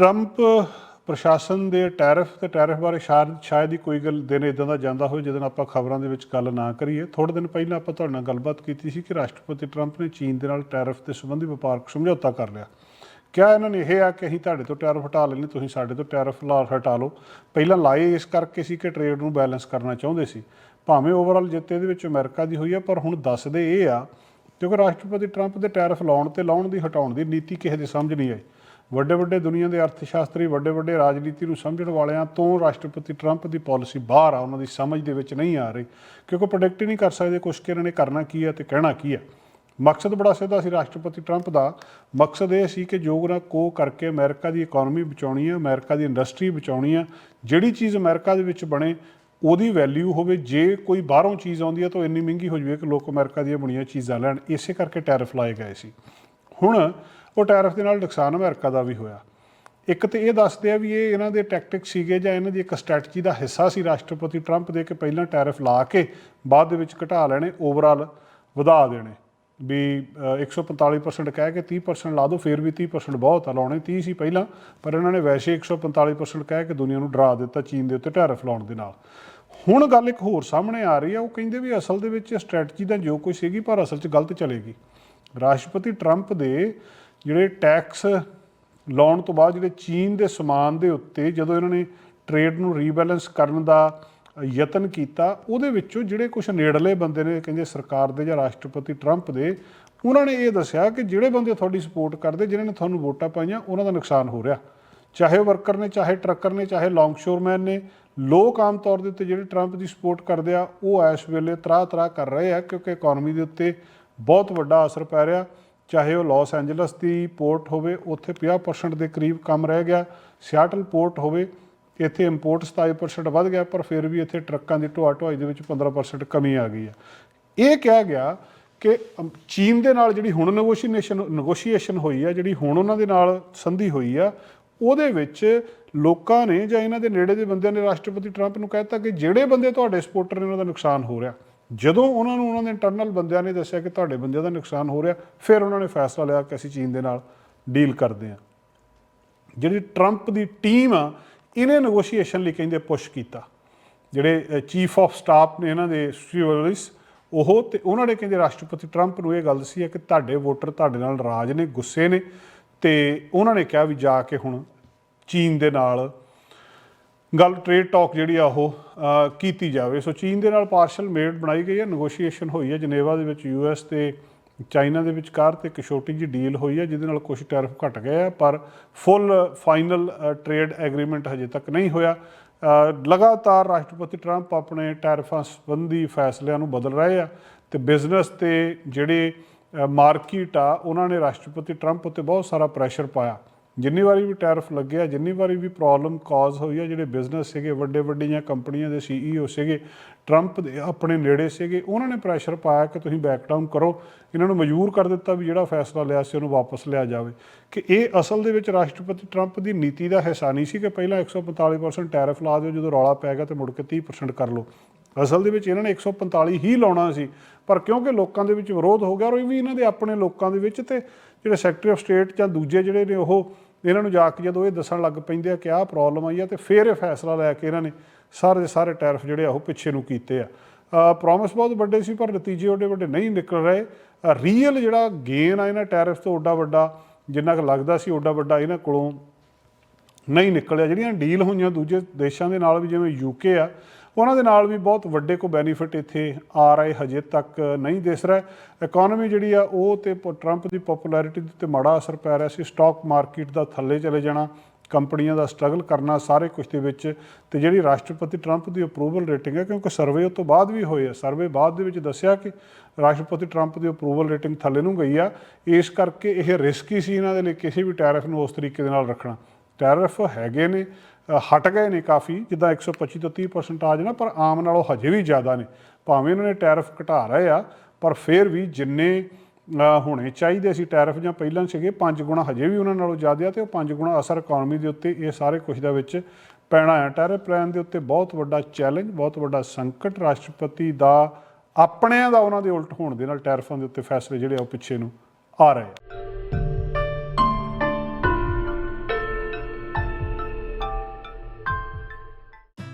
Trump ਪ੍ਰਸ਼ਾਸਨ ਦੇ tariff ਤੇ ਟੈਰਿਫ ਬਾਰੇ ਸ਼ਾਇਦ ਸ਼ਾਇਦ ਹੀ ਕੋਈ ਗੱਲ ਦਿਨ ਇਦਾਂ ਦਾ ਜਾਂਦਾ ਹੋਵੇ, ਜਿਹਦੇ ਨਾਲ ਆਪਾਂ ਖਬਰਾਂ ਦੇ ਵਿੱਚ ਗੱਲ ਨਾ ਕਰੀਏ। ਥੋੜੇ ਦਿਨ ਪਹਿਲਾਂ ਆਪਾਂ ਤੁਹਾਡੇ ਨਾਲ ਗੱਲਬਾਤ ਕੀਤੀ ਸੀ ਕਿ ਰਾਸ਼ਟਰਪਤੀ ਟਰੰਪ ਨੇ ਚੀਨ ਦੇ ਨਾਲ ਟੈਰਿਫ ਦੇ ਸੰਬੰਧੀ ਵਪਾਰਕ ਸਮਝੌਤਾ ਕਰ ਲਿਆ। ਕਿਹਾ ਇਹਨਾਂ ਨੇ ਇਹ ਆ ਕਿ ਅਸੀਂ ਤੁਹਾਡੇ ਤੋਂ ਟੈਰਿਫ ਹਟਾ ਲੈਣੇ ਤੁਸੀਂ ਸਾਡੇ ਤੋਂ ਟੈਰਿਫ ਲਾ ਹਟਾ ਲਓ। ਪਹਿਲਾਂ ਲਾਏ ਇਸ ਕਰਕੇ ਸੀ ਕਿ ਟ੍ਰੇਡ ਨੂੰ ਬੈਲੈਂਸ ਕਰਨਾ ਚਾਹੁੰਦੇ ਸੀ। ਭਾਵੇਂ ਓਵਰਆਲ ਜਿੱਤ ਇਹਦੇ ਵਿੱਚ ਅਮਰੀਕਾ ਦੀ ਹੋਈ ਆ, ਪਰ ਹੁਣ ਦੱਸਦੇ ਇਹ ਆ, ਕਿਉਂਕਿ ਰਾਸ਼ਟਰਪਤੀ ਟਰੰਪ ਦੇ ਟੈਰਿਫ ਲਾਉਣ ਤੇ ਲਾਉਣ ਦੀ, ਹਟਾਉਣ ਦੀ ਨੀਤੀ ਕਿਸੇ ਦੇ ਸਮਝ ਨਹੀਂ ਆਈ। ਵੱਡੇ ਵੱਡੇ ਦੁਨੀਆ ਦੇ ਅਰਥਸ਼ਾਸਤਰੀ, ਵੱਡੇ ਵੱਡੇ ਰਾਜਨੀਤੀ ਨੂੰ ਸਮਝਣ ਵਾਲਿਆਂ ਤੋਂ ਰਾਸ਼ਟਰਪਤੀ ਟਰੰਪ ਦੀ ਪਾਲਿਸੀ ਬਾਹਰ ਆ, ਉਹਨਾਂ ਦੀ ਸਮਝ ਦੇ ਵਿੱਚ ਨਹੀਂ ਆ ਰਹੀ। ਕਿਉਂਕਿ ਪ੍ਰੋਡਕਟ ਹੀ ਨਹੀਂ ਕਰ ਸਕਦੇ ਕੁਛ ਕਿ ਇਹਨਾਂ ਨੇ ਕਰਨਾ ਕੀ ਹੈ ਤੇ ਕਹਿਣਾ ਕੀ ਹੈ। ਮਕਸਦ ਬੜਾ ਸਿੱਧਾ ਸੀ ਰਾਸ਼ਟਰਪਤੀ ਟਰੰਪ ਦਾ। ਮਕਸਦ ਇਹ ਸੀ ਕਿ ਯੋਗਨਾ ਕੋ ਕਰਕੇ ਅਮਰੀਕਾ ਦੀ ਇਕਨੋਮੀ ਬਚਾਉਣੀ ਹੈ, ਅਮਰੀਕਾ ਦੀ ਇੰਡਸਟਰੀ ਬਚਾਉਣੀ ਹੈ, ਜਿਹੜੀ ਚੀਜ਼ ਅਮਰੀਕਾ ਦੇ ਵਿੱਚ ਬਣੇ, ਉਹਦੀ ਵੈਲਿਊ ਹੋਵੇ। ਜੇ ਕੋਈ ਬਾਹਰੋਂ ਚੀਜ਼ ਆਉਂਦੀ ਹੈ ਤਾਂ ਇੰਨੀ ਮਹਿੰਗੀ ਹੋ ਜਾਵੇ ਕਿ ਲੋਕ ਅਮਰੀਕਾ ਦੀਆਂ ਬਣੀਆਂ ਚੀਜ਼ਾਂ ਲੈਣ। ਇਸੇ ਕਰਕੇ ਟੈਰਿਫ ਲਾਏ ਗਏ ਸੀ। ਹੁਣ ਉਹ ਟੈਰਿਫ ਦੇ ਨਾਲ ਨੁਕਸਾਨ ਅਮਰੀਕਾ ਦਾ ਵੀ ਹੋਇਆ। ਇੱਕ ਤੇ ਇਹ ਦੱਸਦੇ ਆ ਵੀ ਇਹ ਇਹਨਾਂ ਦੇ ਟੈਕਟਿਕ ਸੀਗੇ ਜਾਂ ਇਹਨਾਂ ਦੀ ਇੱਕ ਸਟ੍ਰੈਟਜੀ ਦਾ ਹਿੱਸਾ ਸੀ ਰਾਸ਼ਟਰਪਤੀ ਟਰੰਪ ਦੇ ਕਿ ਪਹਿਲਾਂ ਟੈਰਿਫ ਲਾ ਕੇ ਬਾਅਦ ਦੇ ਵਿੱਚ ਘਟਾ ਲੈਣੇ ਓਵਰਆਲ ਵਧਾ ਦੇਣੇ। ਵੀ ਅ, 145% ਕਹਿ ਕੇ 30% ਲਾ ਦਿਓ ਫਿਰ ਵੀ 30% ਬਹੁਤ ਆ ਲਾਉਣੇ 30 ਸੀ ਪਹਿਲਾਂ ਪਰ ਇਹਨਾਂ ਨੇ ਵੈਸੇ 145% ਕਹਿ ਕੇ ਦੁਨੀਆ ਨੂੰ ਡਰਾ ਦਿੱਤਾ ਚੀਨ ਦੇ ਉੱਤੇ ਟੈਰਿਫ ਲਾਉਣ ਦੇ ਨਾਲ। ਹੁਣ ਗੱਲ ਇੱਕ ਹੋਰ ਸਾਹਮਣੇ ਆ ਰਹੀ ਆ ਉਹ ਕਹਿੰਦੇ ਵੀ ਅਸਲ ਦੇ ਵਿੱਚ ਸਟ੍ਰੈਟਜੀ ਦਾ ਜੋ ਕੁਝ ਸੀਗੀ ਪਰ ਅਸਲ 'ਚ ਗਲਤ ਚਲੇਗੀ। ਰਾਸ਼ਟਰਪਤੀ ਟਰੰਪ ਦੇ ਜਿਹੜੇ ਟੈਕਸ ਲਾਉਣ ਤੋਂ ਬਾਅਦ ਜਿਹੜੇ ਚੀਨ ਦੇ ਸਮਾਨ ਦੇ ਉੱਤੇ ਜਦੋਂ ਇਹਨਾਂ ਨੇ ਟ੍ਰੇਡ ਨੂੰ ਰੀਬੈਲੈਂਸ ਕਰਨ ਦਾ ਯਤਨ ਕੀਤਾ, ਉਹਦੇ ਵਿੱਚੋਂ ਜਿਹੜੇ ਕੁਝ ਨੇੜਲੇ ਬੰਦੇ ਨੇ ਕਹਿੰਦੇ ਸਰਕਾਰ ਦੇ ਜਾਂ ਰਾਸ਼ਟਰਪਤੀ ਟਰੰਪ ਦੇ, ਉਹਨਾਂ ਨੇ ਇਹ ਦੱਸਿਆ ਕਿ ਜਿਹੜੇ ਬੰਦੇ ਤੁਹਾਡੀ ਸਪੋਰਟ ਕਰਦੇ ਜਿਨ੍ਹਾਂ ਨੇ ਤੁਹਾਨੂੰ ਵੋਟਾਂ ਪਾਈਆਂ, ਉਹਨਾਂ ਦਾ ਨੁਕਸਾਨ ਹੋ ਰਿਹਾ। ਚਾਹੇ ਉਹ ਵਰਕਰ ਨੇ, ਚਾਹੇ ਟਰੱਕਰ ਨੇ, ਚਾਹੇ ਲੌਂਗਸ਼ੋਰਮੈਨ ਨੇ, ਲੋਕ ਆਮ ਤੌਰ ਦੇ ਉੱਤੇ ਜਿਹੜੇ ਟਰੰਪ ਦੀ ਸਪੋਰਟ ਕਰਦੇ ਆ, ਉਹ ਇਸ ਵੇਲੇ ਤਰਾ ਤਰਾ ਕਰ ਰਹੇ ਆ, ਕਿਉਂਕਿ ਇਕਨੋਮੀ ਦੇ ਉੱਤੇ ਬਹੁਤ ਵੱਡਾ ਅਸਰ ਪੈ ਰਿਹਾ। ਚਾਹੇ ਉਹ ਲਾਸ ਐਂਜਲਸ ਦੀ ਪੋਰਟ ਹੋਵੇ, ਉੱਥੇ 50% ਦੇ ਕਰੀਬ ਕੰਮ ਰਹਿ ਗਿਆ। ਸਿਆਟਲ ਪੋਰਟ ਹੋਵੇ, ਇੱਥੇ ਇੰਪੋਰਟ 27% ਵੱਧ ਗਿਆ, ਪਰ ਫਿਰ ਵੀ ਇੱਥੇ ਟਰੱਕਾਂ ਦੀ ਢੋਆ ਢੁਆਈ ਦੇ ਵਿੱਚ 15% ਕਮੀ ਆ ਗਈ ਹੈ ਇਹ ਕਿਹਾ ਗਿਆ ਕਿ ਚੀਨ ਦੇ ਨਾਲ ਜਿਹੜੀ ਹੁਣ ਨੈਗੋਸ਼ੀਏਸ਼ਨ ਨੈਗੋਸ਼ੀਏਸ਼ਨ ਹੋਈ ਆ, ਜਿਹੜੀ ਹੁਣ ਉਹਨਾਂ ਦੇ ਨਾਲ ਸੰਧੀ ਹੋਈ ਆ, ਉਹਦੇ ਵਿੱਚ ਲੋਕਾਂ ਨੇ ਜਾਂ ਇਹਨਾਂ ਦੇ ਨੇੜੇ ਦੇ ਬੰਦਿਆਂ ਨੇ ਰਾਸ਼ਟਰਪਤੀ ਟਰੰਪ ਨੂੰ ਕਹਿਤਾ ਕਿ ਜਿਹੜੇ ਬੰਦੇ ਤੁਹਾਡੇ ਸਪੋਰਟਰ ਨੇ, ਉਹਨਾਂ ਦਾ ਨੁਕਸਾਨ ਹੋ ਰਿਹਾ। ਜਦੋਂ ਉਹਨਾਂ ਨੂੰ ਉਹਨਾਂ ਦੇ ਇੰਟਰਨਲ ਬੰਦਿਆਂ ਨੇ ਦੱਸਿਆ ਕਿ ਤੁਹਾਡੇ ਬੰਦਿਆਂ ਦਾ ਨੁਕਸਾਨ ਹੋ ਰਿਹਾ, ਫਿਰ ਉਹਨਾਂ ਨੇ ਫੈਸਲਾ ਲਿਆ ਕਿ ਅਸੀਂ ਚੀਨ ਦੇ ਨਾਲ ਡੀਲ ਕਰਦੇ ਹਾਂ। ਜਿਹੜੀ ਟਰੰਪ ਦੀ ਟੀਮ ਆ, ਇਹਨੇ ਨੈਗੋਸ਼ੀਏਸ਼ਨ ਲਈ ਕਹਿੰਦੇ ਪੁਸ਼ ਕੀਤਾ। ਜਿਹੜੇ ਚੀਫ ਆਫ ਸਟਾਫ ਨੇ ਇਹਨਾਂ ਦੇ ਸਟੀਵਲਿਸ ਉਹ ਤੇ ਉਹਨਾਂ ਨੇ ਕਹਿੰਦੇ ਰਾਸ਼ਟਰਪਤੀ ਟਰੰਪ ਨੂੰ ਇਹ ਗੱਲ ਦੱਸੀ ਹੈ ਕਿ ਤੁਹਾਡੇ ਵੋਟਰ ਤੁਹਾਡੇ ਨਾਲ ਰਾਜ ਨੇ, ਗੁੱਸੇ ਨੇ ਤੇ ਉਹਨਾਂ ਨੇ ਕਿਹਾ ਵੀ ਜਾ ਕੇ ਹੁਣ ਚੀਨ ਦੇ ਨਾਲ ਗੱਲ ਟ੍ਰੇਡ ਟਾਕ ਜਿਹੜੀ ਆ ਉਹ ਕੀਤੀ ਜਾਵੇ। ਸੋ ਚੀਨ ਦੇ ਨਾਲ ਪਾਰਸ਼ਲ ਮੇਡ ਬਣਾਈ ਗਈ ਹੈ ਨੈਗੋਸ਼ੀਏਸ਼ਨ ਹੋਈ ਹੈ ਜਨੇਵਾ ਦੇ ਵਿੱਚ ਯੂਐਸ ਤੇ ਚਾਈਨਾ ਦੇ ਵਿਚਕਾਰ ਤੇ ਇੱਕ ਛੋਟੀ ਜਿਹੀ ਡੀਲ ਹੋਈ ਹੈ, ਜਿਹਦੇ ਨਾਲ ਕੁਝ ਟੈਰਿਫ ਘਟ ਗਏ ਆ, ਪਰ ਫੁੱਲ ਫਾਈਨਲ ਟ੍ਰੇਡ ਐਗਰੀਮੈਂਟ ਹਜੇ ਤੱਕ ਨਹੀਂ ਹੋਇਆ। ਲਗਾਤਾਰ ਰਾਸ਼ਟਰਪਤੀ ਟਰੰਪ ਆਪਣੇ ਟੈਰਿਫਾਂ ਸੰਬੰਧੀ ਫੈਸਲਿਆਂ ਨੂੰ ਬਦਲ ਰਹੇ ਆ ਤੇ ਬਿਜ਼ਨਸ ਤੇ ਜਿਹੜੇ ਮਾਰਕੀਟ ਆ, ਉਹਨਾਂ ਨੇ ਰਾਸ਼ਟਰਪਤੀ ਟਰੰਪ ਉੱਤੇ ਬਹੁਤ ਸਾਰਾ ਪ੍ਰੈਸ਼ਰ ਪਾਇਆ। ਜਿੰਨੀ ਵਾਰੀ ਵੀ ਟੈਰਫ ਲੱਗਿਆ ਜਿੰਨੀ ਵਾਰੀ ਵੀ ਪ੍ਰੋਬਲਮ ਕਾਜ਼ ਹੋਈ ਹੈ ਜਿਹੜੇ ਬਿਜ਼ਨਸ ਸੀਗੇ, ਵੱਡੇ ਵੱਡੀਆਂ ਕੰਪਨੀਆਂ ਦੇ ਸੀਈਓ ਸੀਗੇ ਟਰੰਪ ਦੇ ਆਪਣੇ ਨੇੜੇ ਸੀਗੇ, ਉਹਨਾਂ ਨੇ ਪ੍ਰੈਸ਼ਰ ਪਾਇਆ ਕਿ ਤੁਸੀਂ ਬੈਕ ਡਾਊਨ ਕਰੋ। ਇਹਨਾਂ ਨੂੰ ਮਜਬੂਰ ਕਰ ਦਿੱਤਾ ਵੀ ਜਿਹੜਾ ਫੈਸਲਾ ਲਿਆ ਸੀ, ਉਹਨੂੰ ਵਾਪਸ ਲਿਆ ਜਾਵੇ। ਕਿ ਇਹ ਅਸਲ ਦੇ ਵਿੱਚ ਰਾਸ਼ਟਰਪਤੀ ਟਰੰਪ ਦੀ ਨੀਤੀ ਦਾ ਹਿੱਸਾ ਨਹੀਂ ਸੀ ਕਿ ਪਹਿਲਾਂ 145% ਟੈਰਫ ਲਾ ਦਿਓ, ਜਦੋਂ ਰੌਲਾ ਪੈ ਗਿਆ ਤੇ ਮੁੜ ਕੇ 30% ਕਰ ਲਓ। ਅਸਲ ਦੇ ਵਿੱਚ ਇਹਨਾਂ ਨੇ 145 ਹੀ ਲਾਉਣਾ ਸੀ। ਪਰ ਕਿਉਂਕਿ ਲੋਕਾਂ ਦੇ ਵਿੱਚ ਵਿਰੋਧ ਹੋ ਗਿਆ ਔਰ ਇਹ ਵੀ ਇਹਨਾਂ ਦੇ ਆਪਣੇ ਲੋਕਾਂ ਦੇ ਵਿੱਚ ਤੇ ਜਿਹੜੇ ਸੈਕਟਰੀ ਆਫ ਸਟੇਟ ਜਾਂ ਦੂਜੇ ਜਿਹੜੇ ਨੇ ਉਹ ਇਹਨਾਂ ਨੂੰ ਜਾ ਕੇ ਜਦੋਂ ਇਹ ਦੱਸਣ ਲੱਗ ਪੈਂਦੇ ਆ ਕਿ ਆਹ ਪ੍ਰੋਬਲਮ ਆਈ ਆ ਤੇ ਫਿਰ ਇਹ ਫੈਸਲਾ ਲੈ ਕੇ ਇਹਨਾਂ ਨੇ ਸਾਰੇ ਸਾਰੇ ਟੈਰਿਫ ਜਿਹੜੇ ਆ ਉਹ ਪਿੱਛੇ ਨੂੰ ਕੀਤੇ ਆ। ਪ੍ਰੋਮਿਸ ਬਹੁਤ ਵੱਡੇ ਸੀ ਪਰ ਨਤੀਜੇ ਉਹਦੇ ਵੱਡੇ ਨਹੀਂ ਨਿਕਲ ਰਹੇ। ਰੀਅਲ ਜਿਹੜਾ ਗੇਨ ਆ ਇਹਨਾਂ ਟੈਰਿਫ ਤੋਂ ਓਡਾ ਵੱਡਾ, ਜਿੰਨਾ ਕੁ ਲੱਗਦਾ ਸੀ ਓਡਾ ਵੱਡਾ ਇਹਨਾਂ ਕੋਲੋਂ ਨਹੀਂ ਨਿਕਲਿਆ। ਜਿਹੜੀਆਂ ਡੀਲ ਹੋਈਆਂ ਦੂਜੇ ਦੇਸ਼ਾਂ ਦੇ ਨਾਲ ਵੀ ਜਿਵੇਂ ਯੂਕੇ ਆ ਉਹਨਾਂ ਦੇ ਨਾਲ ਵੀ ਬਹੁਤ ਵੱਡੇ ਕੋ ਬੈਨੀਫਿਟ ਇੱਥੇ ਆ ਰਹੇ, ਹਜੇ ਤੱਕ ਨਹੀਂ ਦਿਸ ਰਿਹਾ। ਇਕਨੋਮੀ ਜਿਹੜੀ ਆ, ਉਹ ਤੇ ਪ- ਟਰੰਪ ਦੀ ਪਪੂਲੈਰਿਟੀ ਦੇ ਉੱਤੇ ਮਾੜਾ ਅਸਰ ਪੈ ਰਿਹਾ ਸੀ। ਸਟਾਕ ਮਾਰਕੀਟ ਦਾ ਥੱਲੇ ਚਲੇ ਜਾਣਾ, ਕੰਪਨੀਆਂ ਦਾ ਸਟਰਗਲ ਕਰਨਾ, ਸਾਰੇ ਕੁਝ ਦੇ ਵਿੱਚ। ਤੇ ਜਿਹੜੀ ਰਾਸ਼ਟਰਪਤੀ ਟਰੰਪ ਦੀ ਅਪਰੂਵਲ ਰੇਟਿੰਗ ਹੈ ਕਿਉਂਕਿ ਸਰਵੇ ਉਸ ਤੋਂ ਬਾਅਦ ਵੀ ਹੋਏ ਆ। ਸਰਵੇ ਬਾਅਦ ਦੇ ਵਿੱਚ ਦੱਸਿਆ ਕਿ ਰਾਸ਼ਟਰਪਤੀ ਟਰੰਪ ਦੀ ਅਪਰੂਵਲ ਰੇਟਿੰਗ ਥੱਲੇ ਨੂੰ ਗਈ ਆ। ਇਸ ਕਰਕੇ ਇਹ ਰਿਸਕੀ ਸੀ ਇਹਨਾਂ ਦੇ ਲਈ ਕਿਸੇ ਵੀ ਟੈਰਿਫ ਨੂੰ ਉਸ ਤਰੀਕੇ ਦੇ ਨਾਲ ਰੱਖਣਾ। ਟੈਰਿਫ ਹੈਗੇ ਨੇ ਹਟ ਗਏ ਨੇ ਕਾਫੀ, ਜਿੱਦਾਂ 125 ਤੋਂ 30% ਆ ਜਾਣਾ, ਪਰ ਆਮ ਨਾਲੋਂ ਹਜੇ ਵੀ ਜ਼ਿਆਦਾ ਨੇ। ਭਾਵੇਂ ਇਹਨਾਂ ਨੇ ਟੈਰਿਫ ਘਟਾ ਰਹੇ ਆ, ਪਰ ਫਿਰ ਵੀ ਜਿੰਨੇ ਹੋਣੇ ਚਾਹੀਦੇ ਸੀ ਟੈਰਿਫ, ਜਾਂ ਪਹਿਲਾਂ ਸੀਗੇ 5 ਗੁਣਾ ਹਜੇ ਵੀ ਉਹਨਾਂ ਨਾਲੋਂ ਜ਼ਿਆਦਾ ਆ, ਤੇ ਉਹ 5 ਗੁਣਾ ਅਸਰ ਇਕਨੋਮੀ ਦੇ ਉੱਤੇ ਇਹ ਸਾਰੇ ਕੁਝ ਦਾ ਵਿੱਚ ਪੈਣਾ ਹੈ ਟੈਰਿਫ ਪਲਾਨ ਦੇ ਉੱਤੇ ਬਹੁਤ ਵੱਡਾ ਚੈਲੰਜ ਬਹੁਤ ਵੱਡਾ ਸੰਕਟ ਰਾਸ਼ਟਰਪਤੀ ਦਾ, ਆਪਣਿਆਂ ਦਾ ਉਹਨਾਂ ਦੇ ਉਲਟ ਹੋਣ ਦੇ ਨਾਲ ਟੈਰਿਫਾਂ ਦੇ ਉੱਤੇ ਫੈਸਲੇ ਜਿਹੜੇ ਆ ਉਹ ਪਿੱਛੇ ਨੂੰ ਆ ਰਹੇ ਆ।